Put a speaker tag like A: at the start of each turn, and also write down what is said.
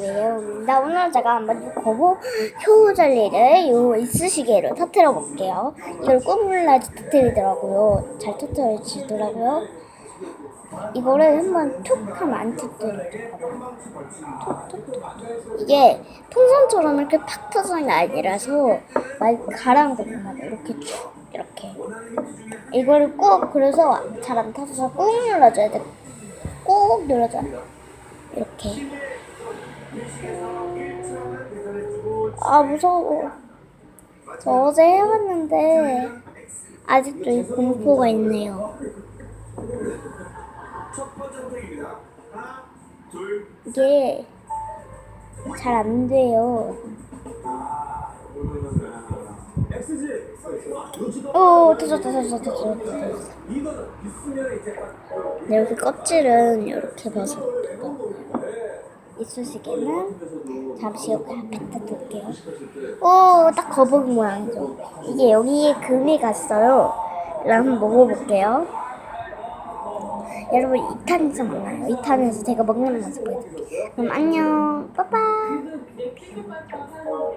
A: 리뷰입니다. 오늘 제가 한번 거북 효젤리를 요 이쑤시개로 터뜨려 볼게요. 이걸 꾹 눌러야지 터뜨리더라고요. 잘 터뜨려지더라고요. 이거를 한번 툭 하면 안 터뜨리더라고요. 툭툭툭. 이게 풍선처럼 이렇게 팍 터지는 게 아니라서 막 가라앉는 거예요. 이렇게 쭉 이렇게. 이거를 꾹 그래서 잘 안 터져서 꾹 눌러줘야 돼. 꾹 눌러줘야 돼. 이렇게. 아 무서워. 저 어제 해봤는데 아직도 이 공포가 있네요. 이게 잘 안 돼요. 오, 터졌다, 터졌다, 터졌다, 이렇게 껍질은 이렇게 벗었거든요. 이쑤시개는 잠시 여기 앞에다 둘게요. 오, 딱 거북이 모양이죠. 이게 여기에 금이 갔어요. 그럼 한번 먹어볼게요. 여러분 2탄에서 만나요. 2탄에서 제가 먹는 모습 보여드릴게요. 그럼 안녕. 빠빠.